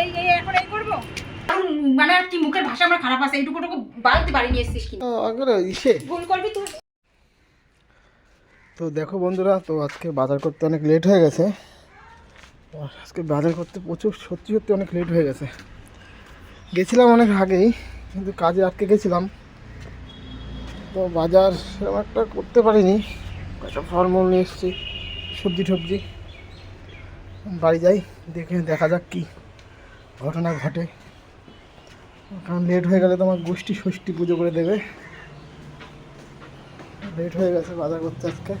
এই এই এখন এই করব? মানে আর কি মুখের ভাষা আমার খারাপ আছে এইটুকু টুকু বালতি বাড়ি নিয়ে এসছিস কিন্তু। ইসে। ভুল করবি তুই। তো দেখো বন্ধুরা তো আজকে বাজার করতে অনেক লেট হয়ে গেছে। আজকে বাজার করতে প্রচুর সত্যি সত্যি অনেক লেট হয়ে গেছে। গেছিলাম অনেক আগেই কিন্তু কাজে আটকে গেছিলাম। তো বাজার সেরকম একটা করতে পারিনি। কয়েকটা ফলমূল নিয়ে এসেছি সবজি টবজি বাড়ি যাই দেখে দেখা যাক কি ঘটনা ঘটে। কারণ লেট হয়ে গেলে তোমার গোষ্ঠী ষষ্ঠী পুজো করে দেবে। লেট হয়ে গেছে বাজার করতে আজকে।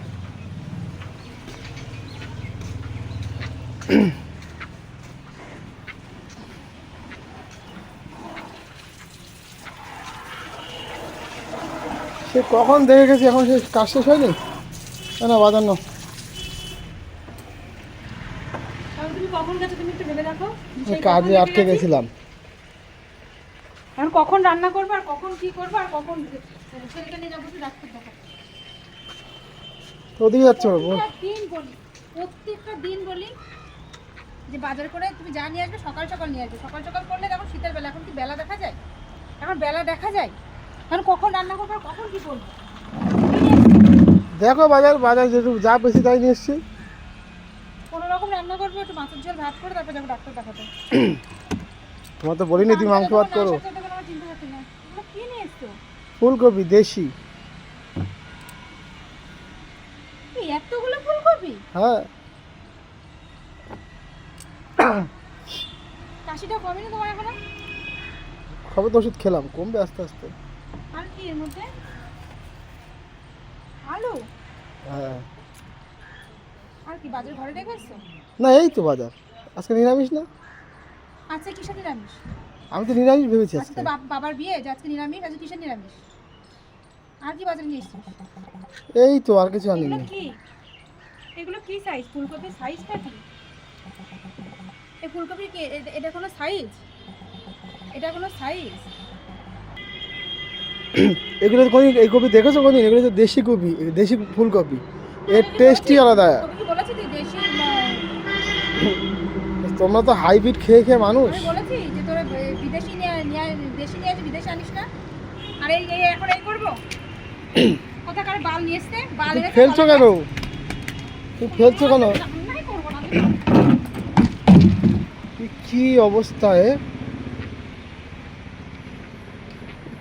সে কখন দেখে গেছি? এখন সে কাজ শেষ হয়নি? না, না বাজার না তাহলে তুমি কখন গেছো তুমি একটু ভেবে দেখো সেই কাজে আটকে গেছি? গেছিলাম। এখন কখন রান্না করব আর কখন কি করব আর কখন ছেলেকে নিয়ে যাব ডাক্তার দেখাতে তো ওদিকে যাচ্ছ দিন বলি প্রত্যেকটা দিন বলি যে বাজার করে তুমি যা নিয়ে আসবে সকাল সকাল নিয়ে আসবে। সকাল সকাল করলে তখন শীতের বেলা। এখন কি বেলা দেখা যায়? এখন বেলা দেখা যায়? এখন কখন রান্না করব আর কখন কি করব? দেখো বাজার বাজার যেটুকু যা বেশি তাই নিয়ে এসছি। রান্না করব একটু মাছের ঝোল ভাত করে তারপর যাব ডাক্তার দেখাতে। তোমার তো বলিনি তুমি মাংস ভাত করো। না। কি নিয়ে এসছো? ফুলকপি দেশি। এতগুলো ফুলকপি? হ্যাঁ। কাশিটা কমেনি তোমার এখনও? খবর তো ওষুধ খেলাম কমবে আস্তে আস্তে। আর কি এর মধ্যে? আলু? হ্যাঁ। কি বাজার ঘরে রেখে এসছো না এই তো বাজার। আজকে নিরামিষ না? আচ্ছা কিসের নিরামিষ? আমি তো নিরামিষ ভেবেছি আজকে আজকে। তো বাবার বিয়ে যে আজকে নিরামিষ আজকে কিসের নিরামিষ? আর কি বাজারে নিয়ে এসছিস? এই তো আর কিছু আনিনি কি? এগুলো কি সাইজ ফুলকপির সাইজটা কি? এই ফুলকপির কি এটা কোনো সাইজ এটা কোনো সাইজ এগুলো কোনদিন এই কপি দেখেছ কোনদিন? এগুলো তো দেশি কপি দেশি ফুলকপি। এর টেস্টই আলাদা তোকে কি বলেছি তুই দেশি আহ, তোমরা তো হাইব্রিড খেয়ে খেয়ে মানুষ। বলেছি যে তোরা বিদেশি নিয়ে নিয়ে দেশি নিয়ে আসবি আনিস না। আর এই এই এখন এই করব? কোথাকার বাল নিয়ে এসছে বাল ফেলছো কেন? তুমি ফেলছো কেন। কি কি অবস্থায়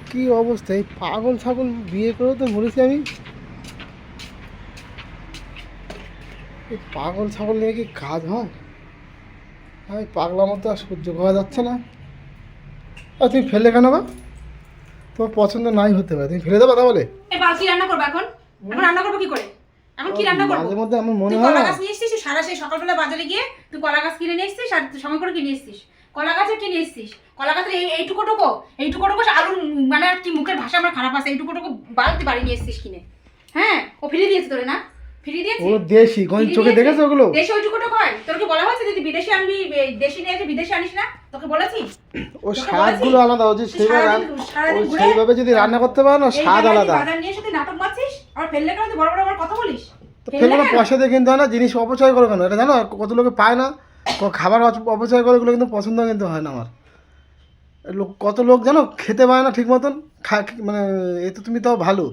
কি অবস্থা এই পাগল ছাগল বিয়ে করে তো মরেছি আমি। পাগল ছাগল নিয়ে কি কাজ হয়? আমি পাগলা মতো আর সহ্য করা যাচ্ছে না। আর তুমি ফেলে কেন বা? তোমার পছন্দ নাই হতে পারে। তুমি ফেলে দেবা তাহলে? কি রান্না করব এখন? এখন রান্না করব কি করে? এখন কি রান্না করব? মাঝে মধ্যে আমার মনে হয় কলা গাছ নিয়ে এসছিস সারা সেই সকালবেলা বাজারে গিয়ে তুই কলা গাছ কিনে নিয়ে এসছিস আর সময় করে কিনে এসছিস। কলা গাছে কিনে এসছিস। কলা গাছের এই এইটুকু টুকু এইটুকু টুকু আলু মানে আর কি মুখের ভাষা আমার খারাপ আছে এইটুকু টুকু বালতি বাড়ি নিয়ে এসছিস কিনে। হ্যাঁ ও ফিরিয়ে দিয়েছে তোরে না? দিয়েছে? ওগুলো দেশি কোন চোখে? দেখেছ ওগুলো? দেশি ওইটুকু টুকু হয় তোর কি বলা হয়েছে যদি বিদেশি আনবি দেশি নিয়ে বিদেশি আনিস না? তোকে বলেছি। ও স্বাদগুলো আলাদা যে সেইভাবে সেইভাবে যদি রান্না করতে পারো না স্বাদ আলাদা। বাজার নিয়ে তুই নাটক আবার ফেললে কেন? বড় বড় আমার কথা বলিস? ফেললে ফেলে পয়সা দিয়ে কিনতে হয় না জিনিস অপচয় করো কেন? এটা জানো কত লোকে পায় না? খাবার অপচয় করে এগুলো কিন্তু পছন্দ কিন্তু হয় না আমার। লোক কত লোক জানো খেতে পায় না ঠিক মতন খা মানে এ তো তুমি তাও ভালো।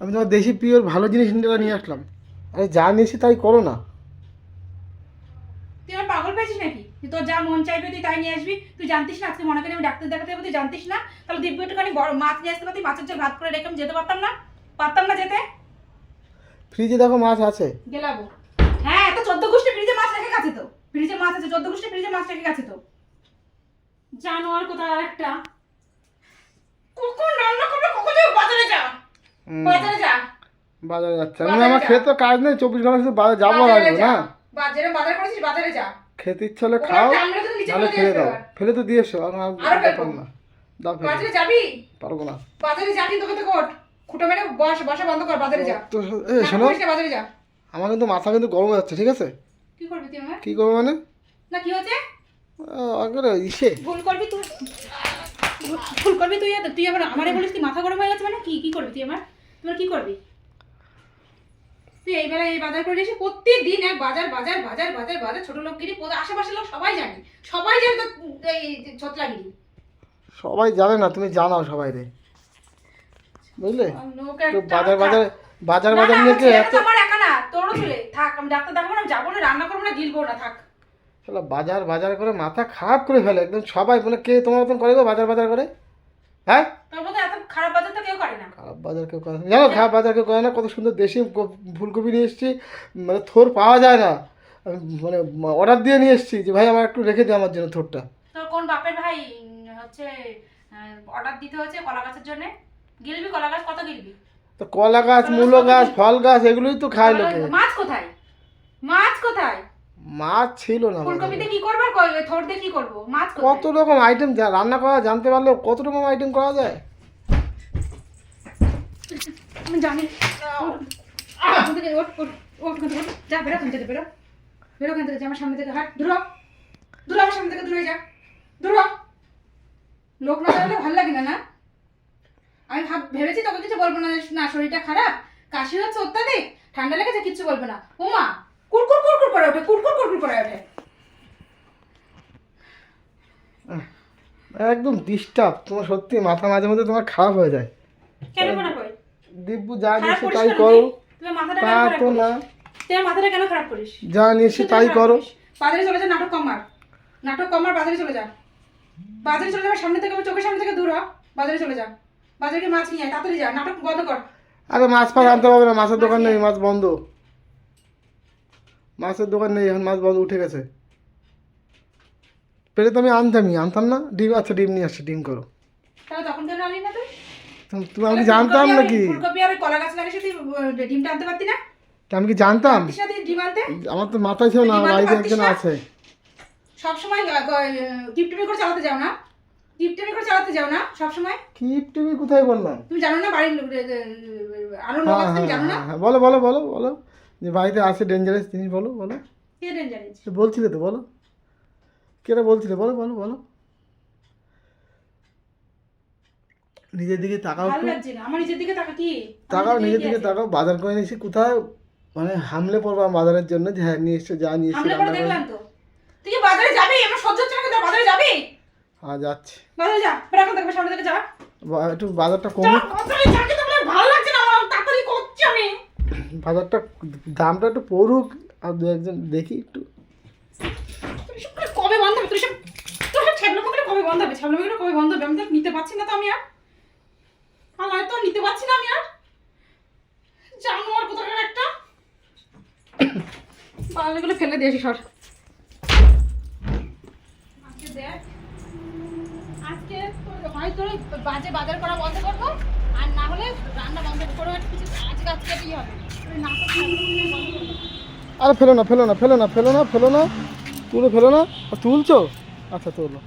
আমি তোমার দেশি পিওর ভালো জিনিস নিয়ে আসলাম। আরে যা নিয়েছি তাই করো না। তুই আমার পাগল পেয়েছিস নাকি? যে তোর যা মন চাইবে তুই তাই নিয়ে আসবি। তুই জানতিস না আজকে মনে করি আমি ডাক্তার দেখাতে যাব তুই জানতিস না? তাহলে দিব্য একটুখানি বড় মাছ নিয়ে আসতে পারতি মাছের জল ভাত করে রেখে আমি যেতে পারতাম না। পারতাম না যেতে? ফ্রিজে দেখো মাছ আছে। গেলাবো। হ্যাঁ তো চোদ্দ গোষ্ঠী ফ্রিজে মাছ রেখে গেছে তো। ফ্রিজে মাছ আছে চোদ্দ গোষ্ঠী ফ্রিজে মাছ রেখে গেছে তো। জানো আর কোথায় আরেকটা? কখন রান্না করবে? কখন বাজারে যা। বাজারে যা। বাজারে যাচ্ছে। আমি আমার। খেতে কাজ নেই চব্বিশ ঘণ্টা শুধু বাজারে যাব যা। না? বাজারে বাজার করেছিস বাজারে যা। খেতে ইচ্ছে হলে খাও চামড়া তো নিচে নাহলে ফেলে দাও। ফেলে তো দিয়েছ আর আর ফেলব। না। দাও ফেলে। বাজারে যাবি? পারব না। বাজারে যাবি তোকে তো কোট খুঁটো মেরে বস বসা বন্ধ কর বাজারে যা। তো এ শোনো। বাজারে যা। আমার কিন্তু মাথা কিন্তু গরম হয়ে যাচ্ছে ঠিক আছে? কি করবি তুই আমার? কি করব মানে? না কি হচ্ছে? আগে ইসে। ভুল করবি তুই ভুল করবি তুই তুই আবার আমারে বলিস তুই মাথা গরম হয়ে গেছে মানে কি কি করবি তুই আমার? তোমার কি করবি? তুই এই বেলায় এই বাজার করে এসে প্রত্যেকদিন এক বাজার বাজার বাজার বাজার বাজার ছোট লোকগিরি আশেপাশের লোক সবাই জানি। সবাই জানে তো এই ছতলাগিরি সবাই জানে না তুমি জানাও সবাই রে। বুঝলে? বাজার বাজার বাজার বাজার নিয়ে কে এত আমার একা না তোরও ছেলে। থাক আমি ডাক্তার দেখাবো না যাব না রান্না করব না গিলবো না থাক। শালা বাজার বাজার করে মাথা খারাপ করে ফেলে একদম সবাই বলে কে তোমার মতন করে গো বাজার বাজার করে? হ্যাঁ? খারাপ বাজার তো কেউ করে না। খারাপ বাজার কেউ করে না। জানো খারাপ বাজার কেউ করে না কত সুন্দর দেশি ফুলকপি নিয়ে এসেছি মানে থোর পাওয়া যায় না। আমি মানে অর্ডার দিয়ে নিয়ে এসেছি যে ভাই আমার একটু রেখে দিও আমার জন্য থোরটা। তোর কোন বাপের ভাই হচ্ছে অর্ডার দিতে হচ্ছে কলা গাছের জন্য? গিলবি কলা গাছ? কত গিলবি? তো কলা গাছ মূলো গাছ ফল গাছ এগুলোই তো খায় লোকে। মাছ কোথায়? মাছ কোথায়? মাছ ছিল না ফুলকপিতে কি করব থোড় দিয়ে কি করব? মাছ কত রকম আইটেম রান্না করা জানতে পারলে কত রকম আইটেম করা যায়? আমি জানি। ওখান থেকে ওঠ, ওঠ, ওঠ, ওখান থেকে যা বেরো ওখান থেকে বেরো। বেরো ওখান থেকে যা, আমার সামনে থেকে হাট দূর। দূর আমার সামনে থেকে দূরে যা। দূর। লোক না থাকলে ভালো লাগে না না? আমি ভাব ভেবেছি তোকে কিছু বলব না না শরীরটা খারাপ। কাশি হচ্ছে অত্যাধিক ঠান্ডা লেগেছে কিচ্ছু বলব না। ওমা কুরকুর কুরকুর করে ওঠে কুরকুর কুরকুর করে ওঠে। একদম ডিস্টার্ব তোমার সত্যি মাথা মাঝে মধ্যে তোমার খারাপ হয়ে যায়। কেন মনে হয় দিব্যু যা নিয়েছে তাই করো। তা তো না। তুই মাথাটা কেন খারাপ করিস? যা নিয়েছি তুই করো। বাজারে চলে যা নাটক কমার নাটক কমার বাজারে চলে যা। বাজারে চলে যাবে সামনে থেকে আমার চোখের সামনে থেকে দূর হ। বাজারে চলে যা। বাজারে মাছ নিয়ে আয় তাড়াতাড়ি যা নাটক বন্ধ কর। আরে মাছ ফাছ আনতে পারবে না মাছের দোকান নেই নেই। মাছ বন্ধ। মাছের দোকান নেই এখন মাছ বন্ধ উঠে গেছে। পেলে তো আমি আনতামই আনতাম না? ডিম আচ্ছা ডিম নিয়ে আসছি ডিম করো। তাহলে তখন কেন আনলি না তুই তো- তুমি আমি জানতাম নাকি? ফুলকপি আর ওই কলা গাছ লাগিয়েছে তুই ডিমটা আনতে পারতি না? আমি কি জানতাম? না আমার তো মাথায় ছিল না বাড়িতে একজন না? আছে। টিপটিপি করে চালাতে যাও না? টিপটিপি করে চালাতে যাও না টিভি কোথায় বললাম তুমি জানো না বাড়ির লোক- আহ, আরও লোক হ্যাঁ আছে তুমি হ্যাঁ জানো না? হ্যাঁ বলো বলো বলো বলো। যে বাড়িতে আছে ডেঞ্জারাস জিনিস বলো বলো। কে ডেঞ্জারিস সে বলছিলে তো বলো। কেটা বলছিলে বলো বলো বলো। নিজের দিকে তাকাও ভালো লাগছে না। আমার নিজের দিকে তাকা কি? তাকাও নিজের দিকে তাকাও। বাজার করে নিয়েছি কোথায়? মানে হামলে পড়ব বাজারের জন্য যে হ্যাঁ নিয়ে এসছো যা নিয়ে এসছি রান্না দেখলাম তো। তুই কি বাজারে যাবি? আমার সহ্য হচ্ছে না কিন্তু বাজারে যাবি? হ্যাঁ যাচ্ছি। বাজারে যা। এখন দেখবে সামনে থেকে যা। একটু বাজারটা কমুক। ভালো লাগছে না। আমার তাড়াতাড়ি করছি আমি। বাজারটা দামটা একটু পড়ুক। আর দু একজন দেখি একটু। কবে বন্ধ হবে? তুই সব তোর সব কবে বন্ধ হবে? ছ্যাবলামোগুলো কবে বন্ধ হবে? আমি তো নিতে পারছি না তো আমি আর। আল্লাহ তো নিতে পারছি না আমি আর। জানোয়ার কোথাকার একটা। বাংলাগুলো ফেলে দিয়েছি সর। আজকে দেখ। আজকে হয়তো বাজে বাজার করা বন্ধ করব আর না হলে রান্না বন্ধ করে কিছু আজকে আজকে কি হবে? আরে ফেলো না ফেলো না ফেলো না ফেলো না ফেলো না। তুলো ফেলো না। আর তুলছো? আচ্ছা তোলো।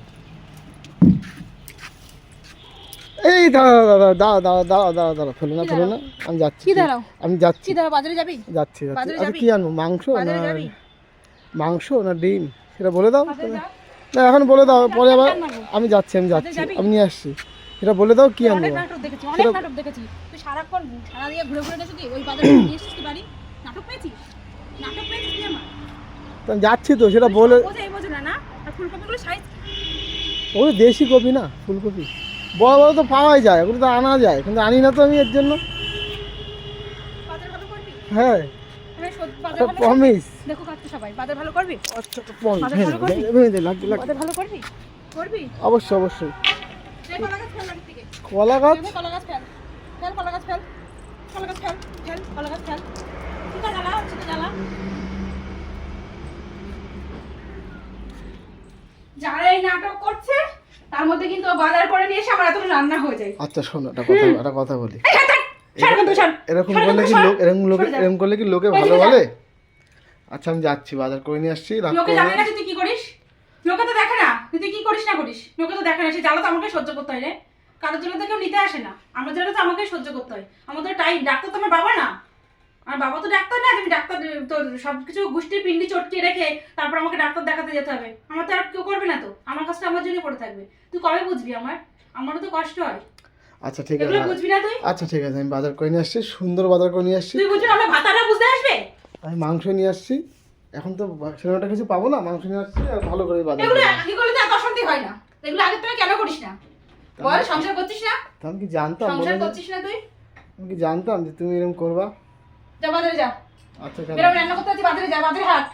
এই দাঁড়া দাঁড়া দাঁড়া দাঁড়া দাঁড়া দাঁড়া দাঁড়া ফেলো না কি ফেলো না। আমি যাচ্ছি কি দাঁড়াও? আমি যাচ্ছি। কি দাঁড়া বাজারে যাবি? যাচ্ছি যাচ্ছি। বাজারে আচ্ছা কি আনব মাংস না মাংস না ডিম? সেটা বলে দাও। না এখন বলে দাও পরে আবার আমি যাচ্ছি আমি যাচ্ছি। আমি নিয়ে আসছি। সেটা বলে দাও কি আনব? নাটক দেখেছি অনেক নাটক দেখেছি। তুই সারাক্ষণ সারা দিয়ে ঘুরে ঘুরে দেখি ওই বাজারে নিয়ে এসেছিস কি বাড়ি? নাটক পেয়েছিস? নাটক পেয়েছিস তুই আমার? যাচ্ছি তো সেটা বলে এই বোঝে না না? আর ফুলকপিগুলো সাইজ ওই দেশি কপি না ফুলকপি। বড় বড় তো পাওয়াই যায় ওগুলো তো আনা যায় কিন্তু আনি না তো আমি এর জন্য। হ্যাঁ। আমি সত্যি বাজার একটা ভালো করবি? প্রমিস দেখো সবাই বাজার ভালো করবি? আচ্ছা তো প্রমিস ভালো করবি? লাগবে লাগবে। বাজার ভালো করবি? করবি? অবশ্যই অবশ্যই। কলা গাছ ফেল বাড়ি থেকে কলা গাছ? এই কলা গাছ ফেল। ফেল কলা গাছ ফেল। কলা গাছ ফেল ফেল কলা গাছ ফেল। চিতা জ্বালা চিতা জ্বালা। যারা এই নাটক করছে তার মধ্যে কিন্তু বাজার করে নিয়ে এসে আমার এত রান্না হয়ে যায়। আচ্ছা শোনো একটা কথা একটা কথা বলি। এরকম করলে কি লোক এরকম লোকে এরকম করলে কি লোকে ভালো বলে? আচ্ছা আমি যাচ্ছি বাজার করে নিয়ে আসছি রাত লোকে জানে না তুই কি করিস। লোকে তো দেখে না তুই তুই কি করিস না করিস। লোকে তো দেখে না সে জ্বালা তো আমাকে সহ্য করতে হয় রে। কারোর জন্য তো কেউ নিতে আসে না। আমার জন্য তো আমাকে সহ্য করতে হয়। আমাদের টাইম ডাক্তার তো আমার বাবা না। আর বাবা তো ডাক্তার না তুমি ডাক্তার তোর সব কিছু গোষ্ঠীর পিন্ডি চটকে রেখে তারপর আমাকে ডাক্তার দেখাতে যেতে হবে। আমার তো আর কেউ করবে না তো আমার কাজটা আমার জন্য পড়ে থাকবে। তুই কবে বুঝবি আমার? আমারও তো কষ্ট হয়। আচ্ছা ঠিক আছে। বুঝবি না তুই? আচ্ছা ঠিক আছে আমি বাজার করে নিয়ে আসছি সুন্দর বাজার করে নিয়ে আসছি। তুই বুঝবি আমরা ভাতাটা বুঝতে আসবে? আমি মাংস নিয়ে আসছি। এখন তো সেরকমটা কিছু পাবো না মাংস নিয়ে আসছি আর ভালো করে বাজার এগুলো আগে করলে তো অশান্তি হয় না। এগুলো আগে তুমি কেন করিস না? বল সংসার করছিস না? আমি কি জানতাম? সংসার করছিস না তুই? আমি কি জানতাম যে তুমি এরকম করবা? যা বাজারে যা। আচ্ছা বেরো রান্না করতে হচ্ছে বাজারে যা বাজারে হাট।